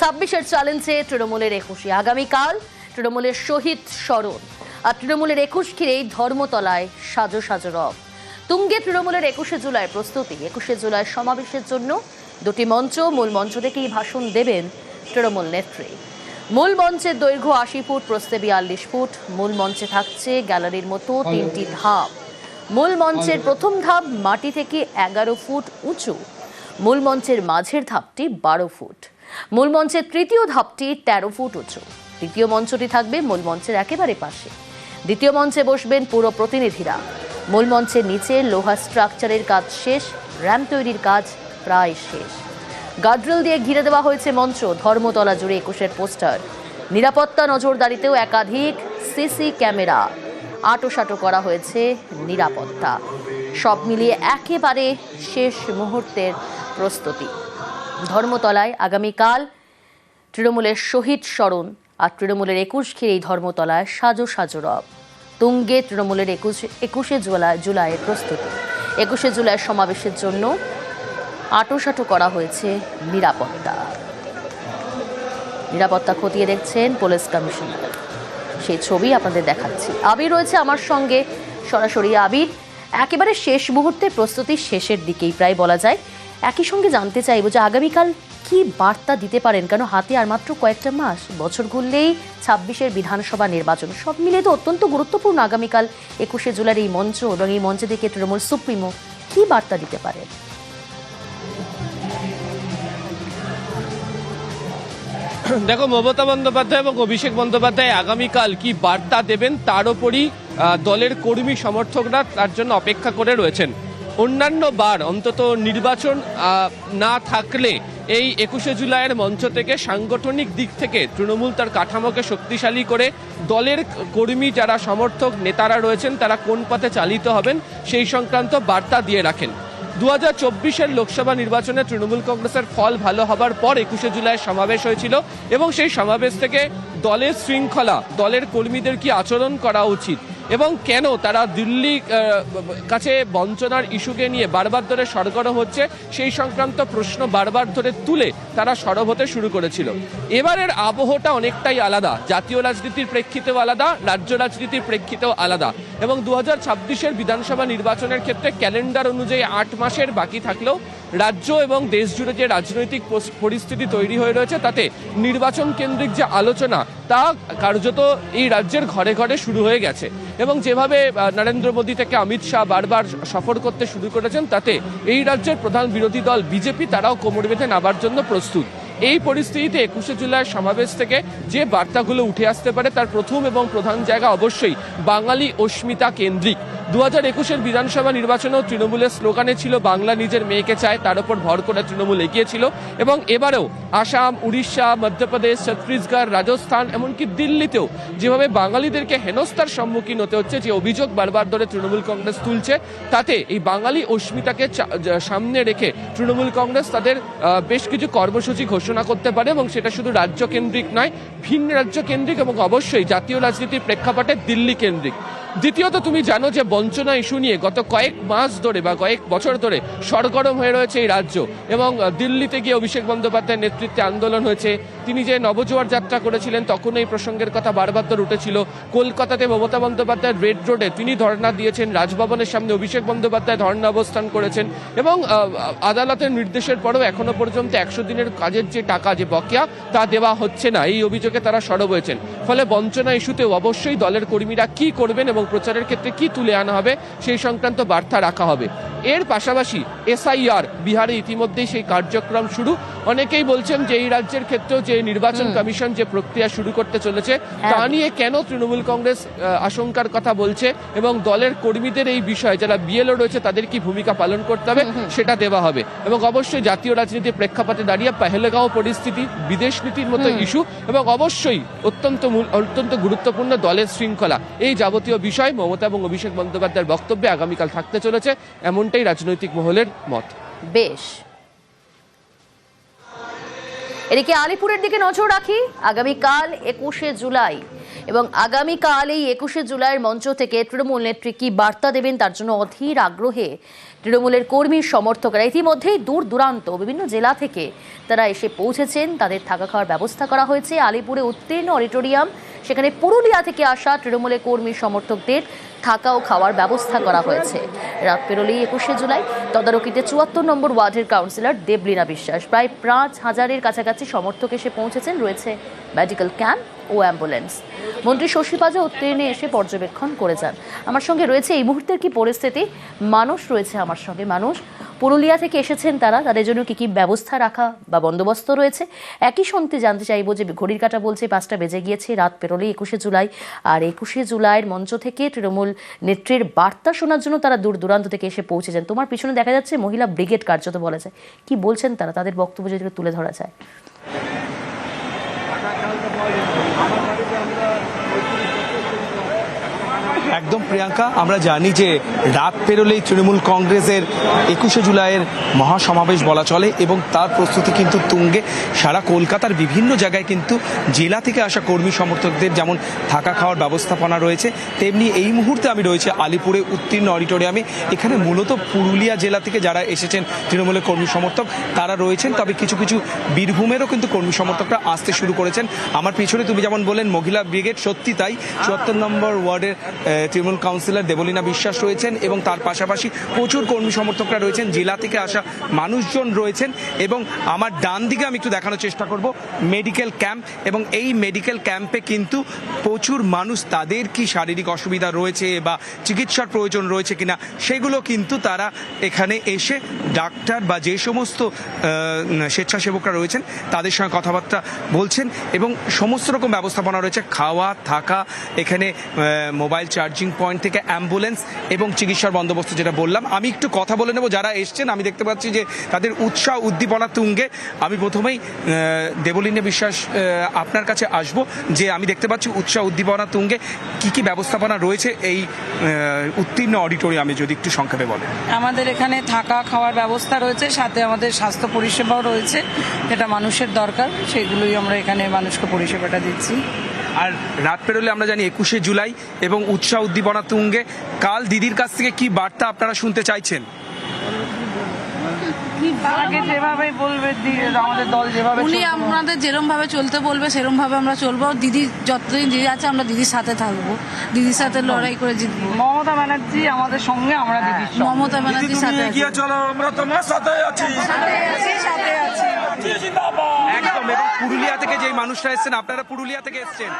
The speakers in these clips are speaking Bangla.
ছাব্বিশের চ্যালেঞ্জে তৃণমূলের একুশে। আগামীকাল তৃণমূলের শহীদ স্মরণ। আর তৃণমূলের একুশ ঘিরেই ধর্মতলায় সাজো সাজো রব। তুঙ্গে তৃণমূলের একুশে জুলাই প্রস্তুতি। একুশে জুলাই সমাবেশের জন্য দুটি মঞ্চ মূল মঞ্চ থেকেই ভাষণ দেবেন তৃণমূল নেত্রী। মূল মঞ্চের দৈর্ঘ্য আশি ফুট প্রস্থে বিয়াল্লিশ ফুট। মূল মঞ্চে থাকছে গ্যালারির মতো তিনটি ধাপ। মূল মঞ্চের প্রথম ধাপ মাটি থেকে এগারো ফুট উঁচু। মূল মঞ্চের মাঝের ধাপটি বারো ফুট। মূল মঞ্চের তৃতীয় ধাপটি তেরো ফুট উঁচু। তৃতীয় মঞ্চটি থাকবে মূল মঞ্চের একেবারে পাশে। দ্বিতীয় মঞ্চে বসবেন পুরো প্রতিনিধিরা। মূল মঞ্চের নিচে লোহা স্ট্রাকচারের কাজ শেষ র্যাম্প তৈরির কাজ প্রায় শেষ। গার্ড্রেল দিয়ে ঘিরে দেওয়া হয়েছে মঞ্চ, ধর্মতলা জুড়ে একুশের পোস্টার। নিরাপত্তা নজরদারিতেও একাধিক সিসি ক্যামেরা। আটোসাটো করা হয়েছে নিরাপত্তা। সব মিলিয়ে একেবারে শেষ মুহূর্তের প্রস্তুতি। ধর্মতলায় আগামীকাল তৃণমূলের শহীদ স্মরণ আর তৃণমূলের একুশ ঘিরে এই ধর্মতলায় সাজো সাজো রব। তুঙ্গে তৃণমূলের একুশ, একুশে জুলাই জুলাইয়ের প্রস্তুতি। একুশে জুলাইয়ের সমাবেশের জন্য আটোসাটো করা হয়েছে নিরাপত্তা। নিরাপত্তা খতিয়ে দেখছেন পুলিশ কমিশনার। সেই ছবি আপনাদের দেখাচ্ছি। আবির রয়েছে আমার সঙ্গে। সরাসরি আবির, একেবারে শেষ মুহূর্তে প্রস্তুতি শেষের দিকেই প্রায় বলা যায়। একই সঙ্গে জানতে চাইব যে আগামীকাল কি বার্তা দিতে পারেন? কেন হাতে আর মাত্র কয়েকটা মাস? বছর ঘুরলেই ছাব্বিশের বিধানসভা নির্বাচন। সব মিলিয়ে তো অত্যন্ত গুরুত্বপূর্ণ আগামীকাল একুশে জুলাইয়ের এই মঞ্চ এবং এই মঞ্চে থেকে তৃণমূল সুপ্রিমো কি বার্তা দিতে পারেন দেখো, মমতা বন্দ্যোপাধ্যায় এবং অভিষেক বন্দ্যোপাধ্যায় আগামীকাল কি বার্তা দেবেন? তার ওপরই দলের কর্মী সমর্থকরা তার জন্য অপেক্ষা করে রয়েছেন। অন্যান্য বার অন্তত নির্বাচন না থাকলে এই একুশে জুলাইয়ের মঞ্চ থেকে সাংগঠনিক দিক থেকে তৃণমূল তার কাঠামোকে শক্তিশালী করে দলের কর্মী যারা সমর্থক, নেতারা রয়েছেন, তারা কোন পথে চালিত হবেন সেই সংক্রান্ত বার্তা দিয়ে রাখেন। দু হাজার চব্বিশের লোকসভা নির্বাচনে তৃণমূল কংগ্রেসের ফল ভালো হবার পর একুশে জুলাই সমাবেশ হয়েছিল এবং সেই সমাবেশ থেকে দলের শৃঙ্খলা, দলের কর্মীদের কি আচরণ করা উচিত? এবং কেন তারা দিল্লি কাছে বঞ্চনার ইস্যুকে নিয়ে বারবার ধরে সরগরম হচ্ছে, সেই সংক্রান্ত প্রশ্ন বারবার ধরে তুলে তারা সরব হতে শুরু করেছিল। এবারের আবহটা অনেকটাই আলাদা, জাতীয় রাজনীতির প্রেক্ষিতেও আলাদা, রাজ্য রাজনীতির প্রেক্ষিতেও আলাদা। এবং দু হাজার বিধানসভা নির্বাচনের ক্ষেত্রে ক্যালেন্ডার অনুযায়ী আট মাসের বাকি থাকলেও রাজ্য এবং দেশ জুড়ে যে রাজনৈতিক পরিস্থিতি তৈরি হয়ে রয়েছে, তাতে নির্বাচন কেন্দ্রিক যে আলোচনা, তা কার্যত এই রাজ্যের ঘরে ঘরে শুরু হয়ে গেছে। এবং যেভাবে নরেন্দ্র মোদী থেকে অমিত শাহ বারবার সফর করতে শুরু করেছেন, তাতে এই রাজ্যের প্রধান বিরোধী দল বিজেপি, তারাও কোমর বেঁধে নামার জন্য প্রস্তুত। এই পরিস্থিতিতে একুশে জুলাই সমাবেশ থেকে যে বার্তাগুলো উঠে আসতে পারে, তার প্রথম এবং প্রধান জায়গা অবশ্যই বাঙালি অস্মিতা কেন্দ্রিক। দু হাজার একুশের বিধানসভা নির্বাচনেও তৃণমূলের স্লোগানে ছিল, বাংলা নিজের মেয়েকে চায়, তার উপর ভর করে তৃণমূল এগিয়েছিল এবং এবারেও আসাম, উড়িষ্যা, মধ্যপ্রদেশ, ছত্তিশগড়, রাজস্থান, এমনকি দিল্লিতেও যেভাবে বাঙালিদেরকে হেনস্থার সম্মুখীন হতে হচ্ছে, যে অভিযোগ বারবার ধরে তৃণমূল কংগ্রেস তুলছে, তাতে এই বাঙালি অস্মিতাকে সামনে রেখে তৃণমূল কংগ্রেস তাদের বেশ কিছু কর্মসূচি ঘোষণা করতে পারে এবং সেটা শুধু রাজ্য কেন্দ্রিক নয়, ভিন্ন রাজ্য কেন্দ্রিক এবং অবশ্যই জাতীয় রাজনীতির প্রেক্ষাপটে দিল্লি কেন্দ্রিক দ্বিতীয়ত, তুমি জানো যে বঞ্চনা ইস্যু নিয়ে গত কয়েক মাস ধরে বা কয়েক বছর ধরে সরগরম হয়ে রয়েছে এই রাজ্য এবং দিল্লিতে গিয়ে অভিষেক বন্দ্যোপাধ্যায়ের নেতৃত্বে আন্দোলন হয়েছে। তিনি যে নবজোয়ার যাত্রা করেছিলেন, তখন এই প্রসঙ্গের কথা বারবার ধরে উঠেছিল। কলকাতাতে মমতা বন্দ্যোপাধ্যায় রেড রোডে তিনি ধর্ণা দিয়েছেন, রাজভবনের সামনে অভিষেক বন্দ্যোপাধ্যায় ধর্ণা অবস্থান করেছেন এবং আদালতের নির্দেশের পরেও এখনও পর্যন্ত একশো দিনের কাজের যে টাকা, যে বকেয়া, তা দেওয়া হচ্ছে না। এই অভিযোগে তারা সরব হয়েছেন। ফলে বঞ্চনা ইস্যুতেও অবশ্যই দলের কর্মীরা কি করবেন এবং প্রচারের ক্ষেত্রে কি তুলে আনা হবে সেই সংক্রান্ত বার্তা রাখা হবে। এর পাশাপাশি এসআইআর বিহারে ইতিমধ্যেই সেই কার্যক্রম শুরু। অনেকেই বলছেন যে এই রাজ্যের ক্ষেত্রেও যে নির্বাচন কমিশন যে প্রক্রিয়া শুরু করতে চলেছে তা নিয়ে কেন তৃণমূল কংগ্রেস আশঙ্কার কথা বলছে এবং দলের কর্মীদের এই বিষয়ে যারা বিএলও রয়েছে তাদের কি ভূমিকা পালন করতে হবে সেটা দেওয়া হবে। এবং অবশ্যই জাতীয় রাজনীতির প্রেক্ষাপটে দাঁড়িয়ে পেহেলগাঁও পরিস্থিতি বিদেশ নীতির মতো ইস্যু এবং অবশ্যই অত্যন্ত অত্যন্ত গুরুত্বপূর্ণ দলের শৃঙ্খলা। এই যাবতীয় বিষয় মমতা এবং অভিষেক বন্দ্যোপাধ্যায়ের বক্তব্যে আগামীকাল থাকতে চলেছে। এমনটাই রাজনৈতিক মহলের মত। বেশ। এদিকে আলিপুরের দিকে নজর রাখি, আগামীকাল একুশে জুলাই। এবং আগামীকাল এই একুশে জুলাইয়ের মঞ্চ থেকে তৃণমূল নেত্রী কি বার্তা দেবেন তার জন্য অধীর আগ্রহে তৃণমূলের কর্মী, সমর্থকরা ইতিমধ্যেই দূর দূরান্ত, বিভিন্ন জেলা থেকে তারা এসে পৌঁছেছেন। তাদের থাকা খাওয়ার ব্যবস্থা করা হয়েছে। আলিপুরে উত্তীর্ণ অডিটোরিয়াম, সেখানে পুরুলিয়া থেকে আসা তৃণমূলের কর্মী, সমর্থকদের থাকা ও খাওয়ার ব্যবস্থা করা হয়েছে। রাত পেরোলেই একুশে জুলাই তদারকিতে চুয়াত্তর নম্বর ওয়ার্ডের কাউন্সিলর দেবলীনা বিশ্বাস। প্রায় পাঁচ হাজারের কাছাকাছি সমর্থক এসে পৌঁছেছেন, রয়েছে মেডিকেল ক্যাম্প ও অ্যাম্বুলেন্স। মন্ত্রী শশী পাজা উত্তীর্ণে এসে পর্যবেক্ষণ করে যান। আমার সঙ্গে রয়েছে এই মুহূর্তের কি পরিস্থিতি? মানুষ রয়েছে আমার সঙ্গে। মানুষ, পুরুলিয়া থেকে এসেছেন তারা। তাদের জন্য কি কি ব্যবস্থা রাখা বা বন্দোবস্ত রয়েছে? একই সঙ্গে জানতে চাইব যে ঘড়ির কাটা বলছে পাঁচটা বেজে গিয়েছে, রাত পেরোলে একুশে জুলাই। আর একুশে জুলাইয়ের মঞ্চ থেকে তৃণমূল নেত্রীর বার্তা শোনার জন্য তারা দূর দূরান্ত থেকে এসে পৌঁছেছেন তোমার পিছনে দেখা যাচ্ছে মহিলা ব্রিগেড কার্যত বলা যায় কি বলছেন তারা? তাদের বক্তব্য যদি তুলে ধরা যায়। একদম প্রিয়াঙ্কা, আমরা জানি যে রাত পেরোলেই তৃণমূল কংগ্রেসের একুশে জুলাইয়ের মহাসমাবেশ বলা চলে এবং তার প্রস্তুতি কিন্তু তুঙ্গে। সারা কলকাতার বিভিন্ন জায়গায় কিন্তু জেলা থেকে আসা কর্মী সমর্থকদের যেমন থাকা খাওয়ার ব্যবস্থাপনা রয়েছে, তেমনি এই মুহূর্তে আমি রয়েছে আলিপুরে উত্তীর্ণ অডিটোরিয়ামে। এখানে মূলত পুরুলিয়া জেলা থেকে যারা এসেছেন তৃণমূলের কর্মী সমর্থক, তারা রয়েছেন। তবে কিছু কিছু বীরভূমেরও কিন্তু কর্মী সমর্থকরা আসতে শুরু করেছেন। আমার পিছনে তুমি যেমন বললেন, মহিলা ব্রিগেড, সত্যি তাই। চুয়াত্তর নম্বর ওয়ার্ডের তৃণমূল কাউন্সিলর দেবলীনা বিশ্বাস রয়েছেন এবং তার পাশাপাশি প্রচুর কর্মী সমর্থকরা রয়েছেন। জেলা থেকে আসা মানুষজন রয়েছেন এবং আমার ডান দিকে আমি একটু দেখানোর চেষ্টা করব। মেডিকেল ক্যাম্প এবং এই মেডিকেল ক্যাম্পে কিন্তু প্রচুর মানুষ তাদের কি শারীরিক অসুবিধা রয়েছে বা চিকিৎসার প্রয়োজন রয়েছে কিনা সেগুলো কিন্তু তারা এখানে এসে ডাক্তার বা যে সমস্ত স্বেচ্ছাসেবকরা রয়েছেন তাদের সঙ্গে কথাবার্তা বলছেন এবং সমস্ত রকম ব্যবস্থাপনা রয়েছে। খাওয়া, থাকা, এখানে মোবাইল চার্জিং পয়েন্ট থেকে অ্যাম্বুলেন্স এবং চিকিৎসার বন্দোবস্ত যেটা বললাম। আমি একটু কথা বলে নেব, যারা এসছেন, আমি দেখতে পাচ্ছি যে তাদের উৎসাহ, উদ্দীপনা তুঙ্গে। আমি প্রথমেই দেবলীনা বিশ্বাস আপনার কাছে আসব, যে আমি দেখতে পাচ্ছি উৎসাহ, উদ্দীপনা তুঙ্গে। কি কি ব্যবস্থাপনা রয়েছে এই উত্তীর্ণ অডিটোরিয়ামে, যদি একটু সংক্ষেপে বলেন। আমাদের এখানে থাকা, খাওয়ার ব্যবস্থা রয়েছে, সাথে আমাদের স্বাস্থ্য পরিষেবাও রয়েছে, যেটা মানুষের দরকার, সেগুলোই আমরা এখানে মানুষকে পরিষেবাটা দিচ্ছি। আর রাত পেরোলে আমরা জানি একুশে জুলাই এবং উৎসাহ উদ্দীপনা তুঙ্গে কাল দিদির কাছ থেকে কি বার্তা আপনারা শুনতে চাইছেন? আগে যেভাবে বলবে আমাদের দল যেভাবে উনি আমাদের ভাবে চলতে বলবে সেরম ভাবে আমরা চলবো। দিদি যতদিন দিদি আছে আমরা দিদির সাথে থাকব। দিদির সাথে লড়াই করে জিতবো। মমতা ব্যানার্জি আমাদের সঙ্গে আমরা মমতা ব্যানার্জির সাথে চলো আমরা তোমার সাথে আছি। সাথে আছি একদম এবং পুরুলিয়া থেকে যে মানুষরা এসেছেন আপনারা পুরুলিয়া থেকে এসেছেন।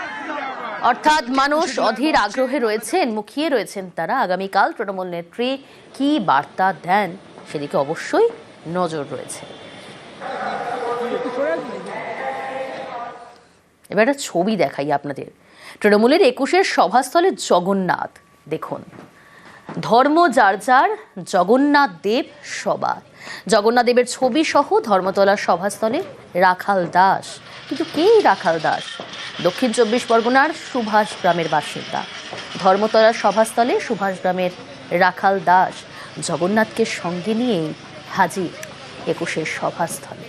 অর্থাৎ মানুষ অধীর আগ্রহে রয়েছেন মুখিয়ে রয়েছেন তারা। আগামীকাল তৃণমূল নেত্রী কি বার্তা দেন সেদিকে অবশ্যই নজর রয়েছে। এবার একটা ছবি দেখাই আপনাদের। তৃণমূলের একুশের সভাস্থলে জগন্নাথ, দেখুন। ধর্ম যার যার, জগন্নাথ দেব সবার। জগন্নাথ দেবের ছবি সহ ধর্মতলার সভাস্থলে রাখাল দাস। কিন্তু কেই রাখাল দাস? দক্ষিণ চব্বিশ পরগনার সুভাষ গ্রামের বাসিন্দা। ধর্মতলার সভাস্থলে সুভাষ গ্রামের রাখাল দাস। জগন্নাথকে সঙ্গে নিয়েই হাজির একুশের সভাস্থলে।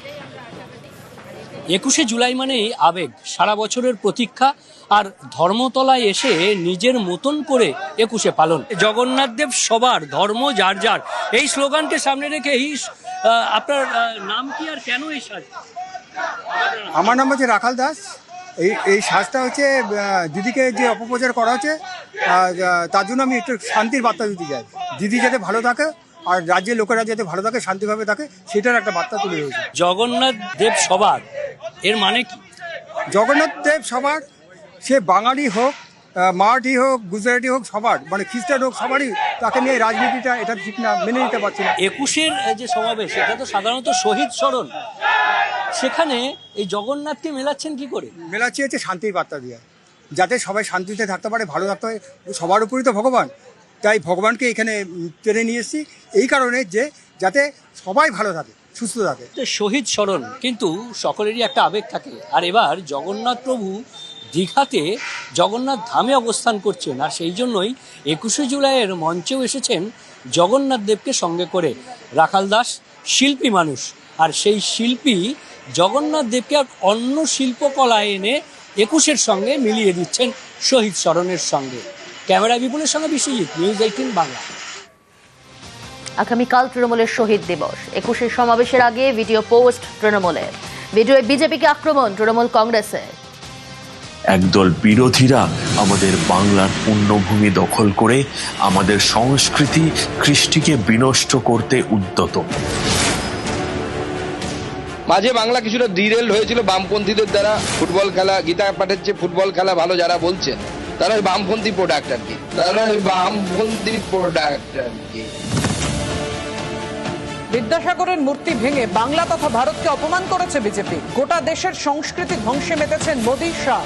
একুশে জুলাই মানেই আবেগ সারা বছরের প্রতীক্ষা আর ধর্মতলায় এসে নিজের মতন করে একুশে পালন। জগন্নাথ দেব সবার ধর্ম যার যার। এই স্লোগানকে সামনে রেখে এই আপনার নাম কি আর কেন এই সাজ? আমার নাম হচ্ছে রাখাল দাস। এই এই সাজটা হচ্ছে দিদিকে যে অপপ্রচার করা হচ্ছে তার জন্য আমি একটু শান্তির বার্তা দিতে চাই। দিদি যাতে ভালো থাকে আর রাজ্যের লোকেরা যাতে ভালো থাকে শান্তিভাবে থাকে সেটার একটা বার্তা তুলে ধরেছে। জগন্নাথ দেব সবার এর মানে কি? জগন্নাথ দেব সবার সে বাঙালি হোক মারাঠি হোক গুজরাটি হোক সবার মানে খ্রিস্টান হোক সবারই তাকে নিয়ে রাজনীতিটা এটা ঠিক না মেনে নিতে পারছি না। একুশের যে সমাবেশ এটা তো সাধারণত শহীদ স্মরণ। সেখানে এই জগন্নাথকে মেলাচ্ছেন কি করে? মেলাচ্ছি হচ্ছে শান্তির বার্তা দিয়ে। যাতে সবাই শান্তিতে থাকতে পারে ভালো থাকতে পারে সবার উপরই তো ভগবান। তাই ভগবানকে এখানে টেনে নিয়ে এসেছি। এই কারণে যে যাতে সবাই ভালো থাকে, সুস্থ থাকে। শহীদ স্মরণ, কিন্তু সকলেরই একটা আবেগ থাকে। আর এবার জগন্নাথ প্রভু দীঘাতে জগন্নাথ ধামে অবস্থান করছেন, আর সেই জন্যই একুশে জুলাইয়ের মঞ্চেও এসেছেন জগন্নাথ দেবকে সঙ্গে করে রাখাল দাস, শিল্পী মানুষ। আর সেই শিল্পী জগন্নাথ দেবকে এক অন্য শিল্পকলা এনে একুশের সঙ্গে মিলিয়ে দিচ্ছেন শহীদ স্মরণের সঙ্গে। ক্যামেরা বিপুলের সঙ্গে বিশ্বজিৎ নিউজ এইটিন বাংলা। আগামীকাল তৃণমূলের শহীদ দিবস। একুশের সমাবেশের আগে ভিডিও পোস্ট তৃণমূলের। ভিডিওয়ে বিজেপিকে আক্রমণ তৃণমূল কংগ্রেসের একদল বিরোধীরা আমাদের বাংলার পুণ্যভূমি দখল করে আমাদের সংস্কৃতি কৃষ্টিকে বিনষ্ট করতে উদ্যত। মাঝে বাংলা কিছুটা ডিরেল হয়েছিল বামপন্থীদের দ্বারা। ফুটবল খেলা গীতা পাঠের চেয়ে ফুটবল খেলা ভালো যারা বলছেন। তারা ওই বামপন্থী প্রোডাক্ট আর কি। তারা ওই বামপন্থী প্রোডাক্ট আর কি। বিদ্যাসাগরের মূর্তি ভেঙে বাংলা তথা ভারতকে অপমান করেছে বিজেপি। গোটা দেশের সংস্কৃতি ধ্বংসে মেতেছেন মোদী শাহ।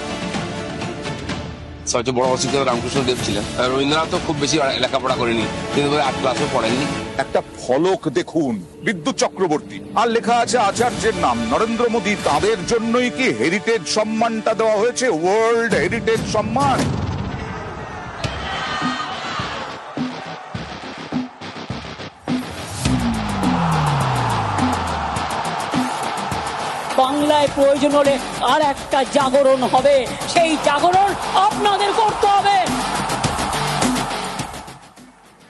সবচেয়ে বড় অসুবিধা রামকৃষ্ণ দেব ছিলেন। আর রবীন্দ্রনাথ তো খুব বেশি লেখাপড়া করেনি। তিনি বোধহয় আট ক্লাসও পড়েননি। একটা ফলক দেখুন বিদ্যুৎ চক্রবর্তী। আর লেখা আছে আচার্যের নাম। নরেন্দ্র মোদী তাদের জন্যই কি হেরিটেজ সম্মানটা দেওয়া হয়েছে? ওয়ার্ল্ড হেরিটেজ সম্মান। বাংলায় প্রয়োজন হলে আর একটা জাগরণ হবে। সেই জাগরণ আপনাদের করতে হবে।